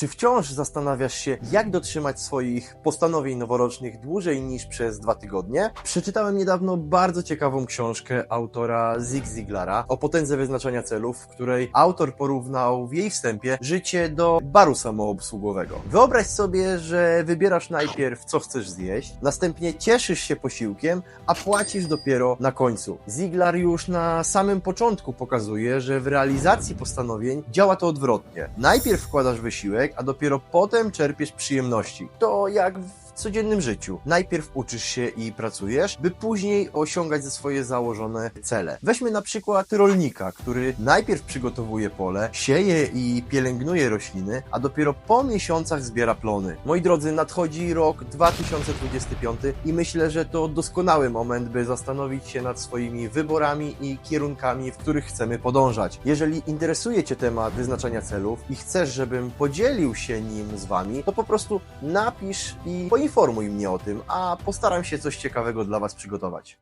Czy wciąż zastanawiasz się, jak dotrzymać swoich postanowień noworocznych dłużej niż przez dwa tygodnie? Przeczytałem niedawno bardzo ciekawą książkę autora Zig Ziglara o potędze wyznaczania celów, w której autor porównał w jej wstępie życie do baru samoobsługowego. Wyobraź sobie, że wybierasz najpierw co chcesz zjeść, następnie cieszysz się posiłkiem, a płacisz dopiero na końcu. Ziglar już na samym początku pokazuje, że w realizacji postanowień działa to odwrotnie. Najpierw wkładasz wysiłek, a dopiero potem czerpiesz przyjemności. To jak w codziennym życiu. Najpierw uczysz się i pracujesz, by później osiągać swoje założone cele. Weźmy na przykład rolnika, który najpierw przygotowuje pole, sieje i pielęgnuje rośliny, a dopiero po miesiącach zbiera plony. Moi drodzy, nadchodzi rok 2025 i myślę, że to doskonały moment, by zastanowić się nad swoimi wyborami i kierunkami, w których chcemy podążać. Jeżeli interesuje Cię temat wyznaczania celów i chcesz, żebym podzielił się nim z Wami, to po prostu napisz i poinformuj mnie o tym, a postaram się coś ciekawego dla Was przygotować.